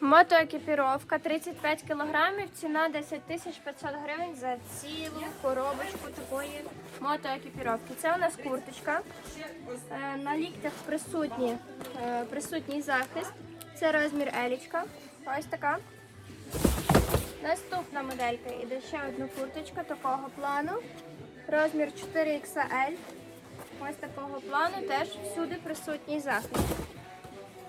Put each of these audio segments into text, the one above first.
Мотоекіпіровка 35 кілограмів, ціна 10 тисяч 500 гривень за цілу коробочку такої мотоекіпіровки. Це у нас курточка. Е, На ліктях присутні, е, присутній захист. Це розмір елічка. Ось така. Наступна моделька іде ще одна курточка такого плану. Розмір 4XL. Ось такого плану теж всюди присутній захист.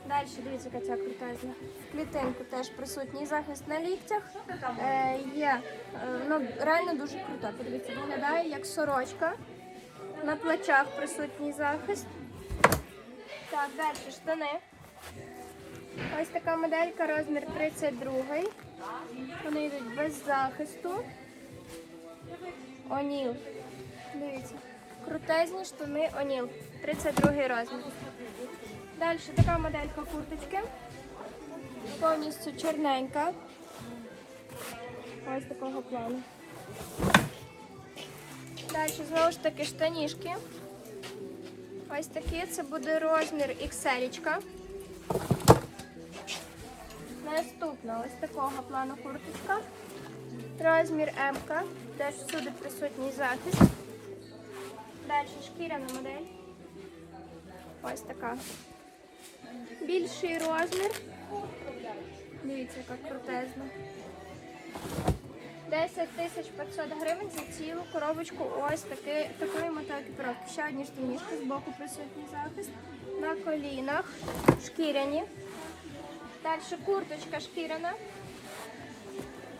Далі дивіться, яка ця крутезна. В клітинку теж присутній захист на ліктях. Е, є, е, ну, реально дуже круто. Подивіться, виглядає як сорочка. На плечах присутній захист. Так, далі штани. Ось така моделька, розмір 32. Вони йдуть без захисту. Оніл. Дивіться. Крутезні штани Оніл. 32 розмір. Далі така моделька курточки. Повністю чорненька. Ось такого плану. Далі знову ж таки штанішки. Ось такі. Це буде розмір XL. Наступна ось такого плану курточка. Розмір М. Теж всюди присутній захист. Далі шкіряна модель. Ось така. Більший розмір. Дивіться, яка крутезна. 10 тисяч 500 гривень за цілу коробочку ось таки, такої мотоекіпіровки. Ще одні штанішки, з боку присутній захист. На колінах. Шкіряні. Далі курточка шкіряна.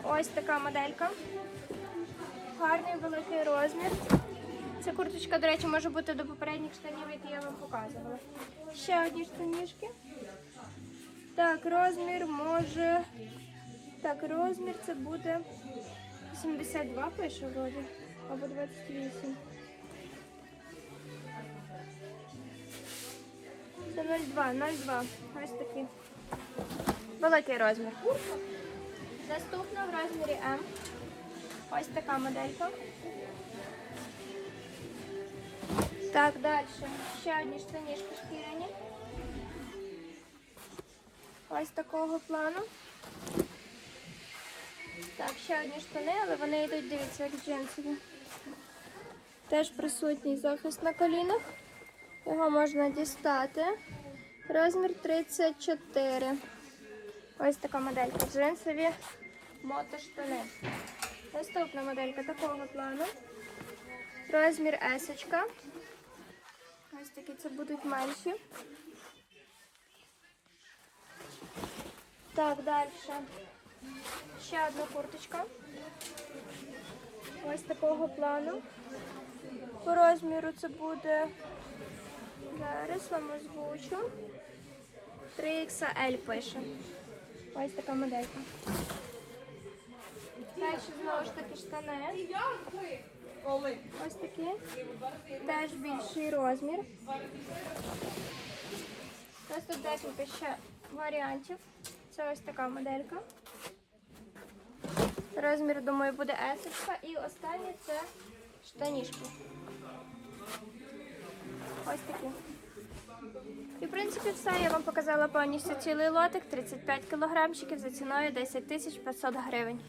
Ось така моделька. Гарний великий розмір. Ця курточка, до речі, може бути до попередніх штанів, які я вам показувала. Ще одні штанішки. Так, розмір може. Так, розмір це буде 72 пише вроді. Або 28. Це 02, 02. Ось такий. Великий розмір. Наступна в розмірі М. Ось така моделька. Так, далі. Ще одні штанішки шкіряні. Ось такого плану. Так, ще одні штани, але вони йдуть, дивіться, як джинсові. Теж присутній захист на колінах. Його можна дістати. Розмір 34. Ось така моделька. Джинсові мотоштани. Наступна моделька такого плану. Розмір есочка. Ось такі це будуть менші. Так, далі. Ще одна курточка. Ось такого плану. По розміру це буде. Зараз вам озвучу. 3XL пише. Ось така моделька. Далі знову ж таки штани. Ось такі. Теж більший розмір. У тут декілька ще варіантів. Це ось така моделька. Розмір, думаю, буде есочка. І останнє це штанішки. Ось такі. І в принципі все. Я вам показала повністю цілий лотик, 35 кілограмчиків за ціною 10 тисяч 500 гривень.